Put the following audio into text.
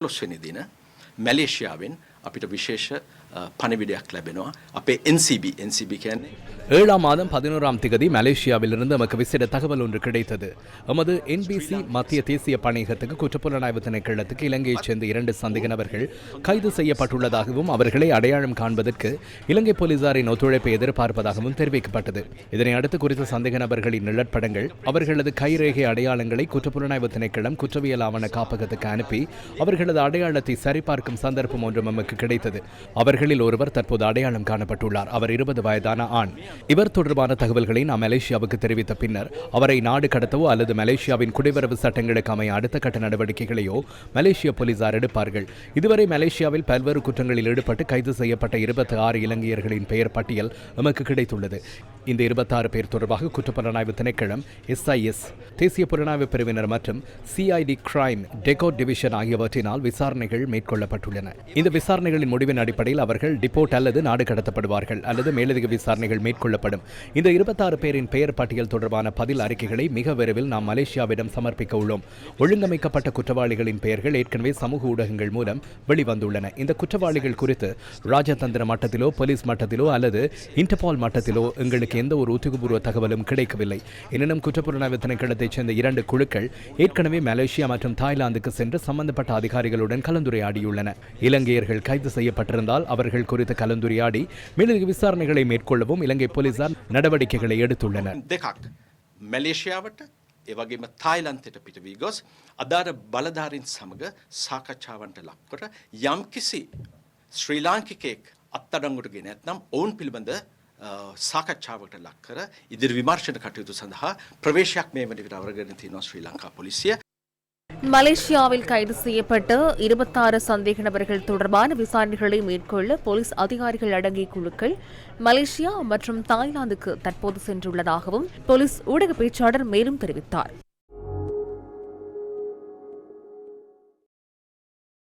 ලොස්වෙනි දින මැලේෂයාවෙන් අපිට විශේෂ අ, පණිවිඩයක් ලැබෙනවා අපේ NCB NCB කියන්නේ ஏழாம் மாதம் பதினோராம் திகதி மலேசியாவிலிருந்து நமக்கு விசேட தகவல் ஒன்று கிடைத்தது எமது என்பிசி மத்திய தேசிய பணியகத்துக்கு குற்றப்புலனாய்வு திணைக்களத்துக்கு இலங்கையைச் சேர்ந்த இரண்டு சந்தேக நபர்கள் கைது செய்யப்பட்டுள்ளதாகவும் அவர்களை அடையாளம் காண்பதற்கு இலங்கை போலீசாரின் ஒத்துழைப்பை எதிர்பார்ப்பதாகவும் தெரிவிக்கப்பட்டது இதனை அடுத்து குறித்த சந்தேக நபர்களின் நிழற்படங்கள் அவர்களது கைரேகை அடையாளங்களை குற்றப்புலனாய்வு திணைக்களம் குற்றவியல் ஆவண காப்பகத்துக்கு அனுப்பி அவர்களது அடையாளத்தை சரிபார்க்கும் சந்தர்ப்பம் ஒன்று நமக்கு கிடைத்தது அவர்களில் ஒருவர் தற்போது அடையாளம் காணப்பட்டுள்ளார். அவர் இருபது வயதான ஆண். இவர் தொடர்பான தகவல்களை நாம் மலேசியாவுக்கு தெரிவித்த பின்னர் அவரை நாடு கடத்தவோ அல்லது மலேசியாவின் குடிவரவு சட்டங்களுக்கு அமைய அடுத்த கட்ட நடவடிக்கைகளையோ மலேசிய போலீசார் எடுப்பார்கள். இதுவரை மலேசியாவில் பல்வேறு குற்றங்களில் ஈடுபட்டு கைது செய்யப்பட்ட இருபத்தி ஆறு இலங்கையர்களின் பெயர் பட்டியல் நமக்கு கிடைத்துள்ளது. இந்த இருபத்தாறு பேர் தொடர்பாக குற்றப்புலனாய்வு திணைக்களம் எஸ்ஐஎஸ் தேசிய புலனாய்வு பிரிவினர் மற்றும் சிஐடி கிரைம் டெகோ டிவிஷன் ஆகியவற்றினால் விசாரணைகள் மேற்கொள்ளப்பட்டுள்ளன. இந்த விசாரணைகளின் முடிவின் அடிப்படையில் அவர்கள் டிபோர்ட் அல்லது நாடு கடத்தப்படுவார்கள் அல்லது மேலதிக விசாரணைகள் மேற்கொள்ளப்படும். இந்த இருபத்தாறு பேரின் பெயர் பட்டியல் தொடர்பான பதில் அறிக்கைகளை மிக விரைவில் நாம் மலேசியாவிடம் சமர்ப்பிக்க உள்ளோம். ஒழுங்கமைக்கப்பட்ட குற்றவாளிகளின் பெயர்கள் ஏற்கனவே சமூக ஊடகங்கள் மூலம் வெளிவந்துள்ளன. இந்த குற்றவாளிகள் குறித்து ராஜதந்திர மட்டத்திலோ போலீஸ் மட்டத்திலோ அல்லது இன்டர்பால் மட்டத்திலோ எங்களுக்கு எந்த ஒரு உத்தியோகபூர்வ தகவலும் கிடைக்கவில்லை எனினும் குற்றப்புலனாய்வு திணைக்களத்தைச் சேர்ந்த இரண்டு குழுக்கள் ஏற்கனவே மலேசியா மற்றும் தாய்லாந்துக்கு சென்று சம்பந்தப்பட்ட அதிகாரிகளுடன் கலந்துரையாடியுள்ளன இலங்கையர்கள் கைது செய்யப்பட்டிருந்தால் அவர்கள் குறித்து கலந்துரையாடி மேலதிக விசாரணைகளை மேற்கொள்ளவும் இலங்கை போலீசார் நடவடிக்கைகளை எடுத்துள்ளனர் දෙකක් මැලේෂයාවට ඒවගේම තායිලන්තයට පිට වී ගොස් අදාර බලධාරින් සමඟ සාකච්ඡාවන්ට ලක්කොට යම් කිසි ශ්‍රී ලාංකිකයෙක් අත්තඩංගුට ගෙන ඇත්නම් ඔවුන් පිළිබඳ අ, සාකච්ඡාවට ලක් කර ඉදිරි විමර්ශණ කටයුතු සඳහා ප්‍රවේශයක් මේ වනකට අවරගෙන තියනවා ශ්‍රී ලංකා පොලිසිය மலேசியாவில் கைது செய்யப்பட்ட இருபத்தாறு சந்தேக நபர்கள் தொடர்பான விசாரணைகளை மேற்கொள்ள போலீஸ் அதிகாரிகள் அடங்கிய குழுக்கள் மலேசியா மற்றும் தாய்லாந்துக்கு தற்போது சென்றுள்ளதாகவும் போலீஸ் ஊடக பேச்சாளர் மேலும் தெரிவித்தார்